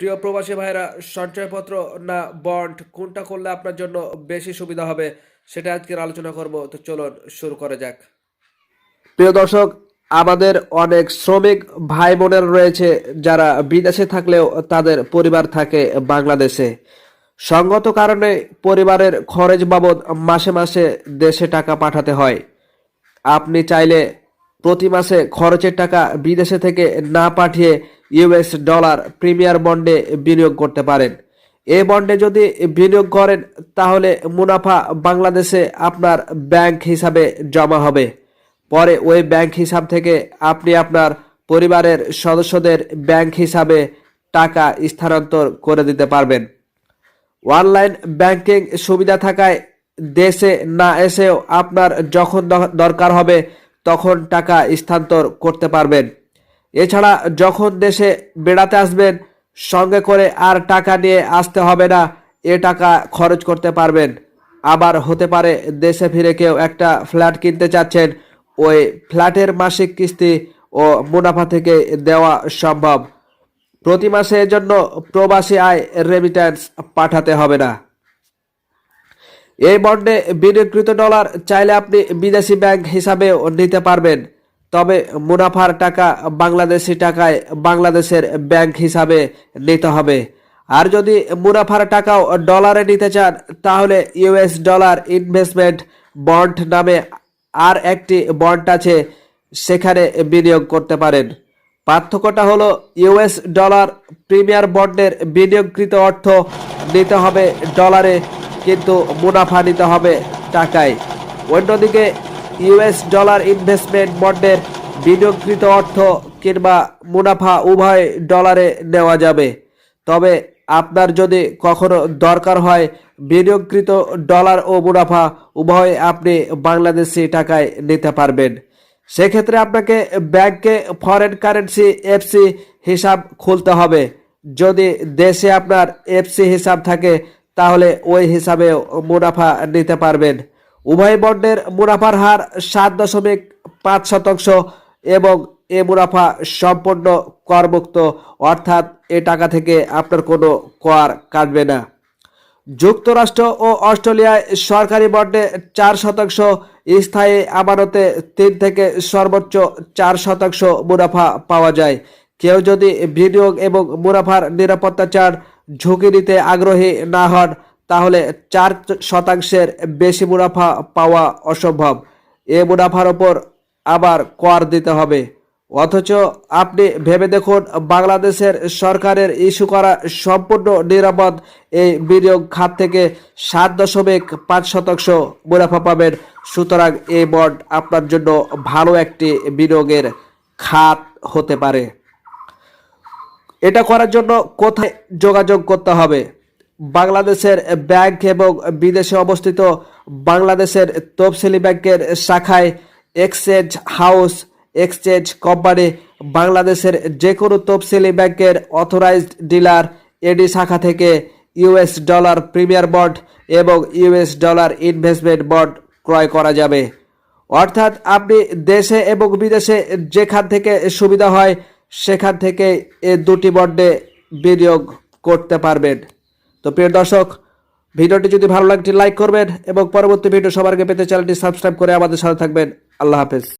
প্রিয় প্রবাসী ভাইরা সঞ্চয়পত্র না বন্ড, কোনটা করলে আপনার জন্য বেশি সুবিধা হবে সেটা আজকের আলোচনা করব। তো চলুন শুরু করা যাক। প্রিয় দর্শক, আমাদের অনেক শ্রমিক ভাই বোনের রয়েছে যারা বিদেশে থাকলেও তাদের পরিবার থাকে বাংলাদেশে। সঙ্গত কারণে পরিবারের খরচ বাবদ মাসে মাসে দেশে টাকা পাঠাতে হয়। আপনি চাইলে প্রতি মাসে খরচের টাকা বিদেশে থেকে না পাঠিয়ে ইউএস ডলার প্রিমিয়ার বন্ডে বিনিয়োগ করতে পারেন। এ বন্ডে যদি বিনিয়োগ করেন, তাহলে মুনাফা বাংলাদেশে আপনার ব্যাংক হিসাবে জমা হবে। পরে ওই ব্যাংক হিসাব থেকে আপনি আপনার পরিবারের সদস্যদের ব্যাংক হিসাবে টাকা স্থানান্তর করে দিতে পারবেন। অনলাইন ব্যাংকিং সুবিধা থাকায় দেশে না এসেও আপনার যখন দরকার হবে, তখন টাকা স্থানান্তর করতে পারবেন। এছাড়া যখন দেশে বেড়াতে আসবেন, সঙ্গে করে আর টাকা নিয়ে আসতে হবে না, এ টাকা খরচ করতে পারবেন। আবার হতে পারে দেশে ফিরে কেউ একটা ফ্ল্যাট কিনতে চাচ্ছেন, ওই ফ্ল্যাটের মাসিক কিস্তি ও মুনাফা থেকে দেওয়া সম্ভব। প্রতি মাসে এর জন্য প্রবাসী আয় রেমিট্যান্স পাঠাতে হবে না। এই বন্ডে বিনিয়োগকৃত ডলার চাইলে আপনি বিদেশি ব্যাংক হিসাবেও নিতে পারবেন। তবে মুনাফার টাকা বাংলাদেশি টাকায় বাংলাদেশের ব্যাংক হিসাবে নিতে হবে। আর যদি মুনাফার টাকাও ডলারে নিতে চান, তাহলে ইউএস ডলার ইনভেস্টমেন্ট বন্ড নামে আর একটি বন্ড আছে, সেখানে বিনিয়োগ করতে পারেন। পার্থক্যটা হলো, ইউএস ডলার প্রিমিয়ার বন্ডের বিনিয়োগকৃত অর্থ নিতে হবে ডলারে, কিন্তু মুনাফা নিতে হবে টাকায়। অন্যদিকে ইউএস ডলার ইনভেস্টমেন্ট বন্ডের বিনিয়োগকৃত অর্থ কিংবা মুনাফা উভয় ডলারে নেওয়া যাবে। তবে আপনার যদি কখনো দরকার হয় বিনিয়োগকৃত ডলার ও মুনাফা, উভয় আপনি বাংলাদেশি টাকায় নিতে পারবেন। সেক্ষেত্রে আপনাকে ব্যাংকে ফরেন কারেন্সি এফসি হিসাব খুলতে হবে। যদি দেশে আপনার এফসি হিসাব থাকে, তাহলে ওই হিসাবে মুনাফা নিতে পারবেন। উভয় বন্ডের মুনাফার হার সাত দশমিক পাঁচ শতাংশ এবং এ মুনাফা সম্পূর্ণ করমুক্ত, অর্থাৎ এ টাকা থেকে আপনার কোনো কর কাটবে না। যুক্তরাষ্ট্র ও অস্ট্রেলিয়ায় সরকারি বন্ডে চার শতাংশ, স্থায়ী আমানতে তিন থেকে সর্বোচ্চ চার শতাংশ মুনাফা পাওয়া যায়। কেউ যদি বিনিয়োগ এবং মুনাফার নিরাপত্তা চান, ঝুঁকি নিতে আগ্রহী না হন তাহলে চার শতাংশের বেশি মুনাফা পাওয়া অসম্ভব। এ মুনাফার ওপর আবার কর দিতে হবে। অথচ আপনি ভেবে দেখুন, বাংলাদেশের সরকারের ইস্যু করা সম্পূর্ণ নিরাপদ। এই বিনিয়োগ খাত থেকে সাত দশমিক পাঁচ শতাংশ মুনাফা পাবেন। সুতরাং এই বন্ড আপনার জন্য ভালো একটি বিনিয়োগের খাত হতে পারে। এটা করার জন্য কোথায় যোগাযোগ করতে হবে? বাংলাদেশের ব্যাংক এবং বিদেশে অবস্থিত বাংলাদেশের তফসিলি ব্যাংকের শাখায় এক্সচেঞ্জ হাউস, এক্সচেঞ্জ কোম্পানি, বাংলাদেশের যে কোনো তফসিলি ব্যাংকের অথরাইজড ডিলার, এডি শাখা থেকে ইউএস ডলার প্রিমিয়ার বন্ড এবং ইউএস ডলার ইনভেস্টমেন্ট বন্ড ক্রয় করা যাবে। অর্থাৎ আপনি দেশে এবং বিদেশে যেখান থেকে সুবিধা হয়, সেখান থেকে এ দুটি বন্ডে বিনিয়োগ করতে পারবেন। তো প্রিয় দর্শক, ভিডিওটি যদি ভালো লাগে লাইক করবেন এবং পরবর্তী ভিডিও সবার আগে পেতে চ্যানেলটি সাবস্ক্রাইব করে আমাদের সাথে থাকবেন। আল্লাহ হাফেজ।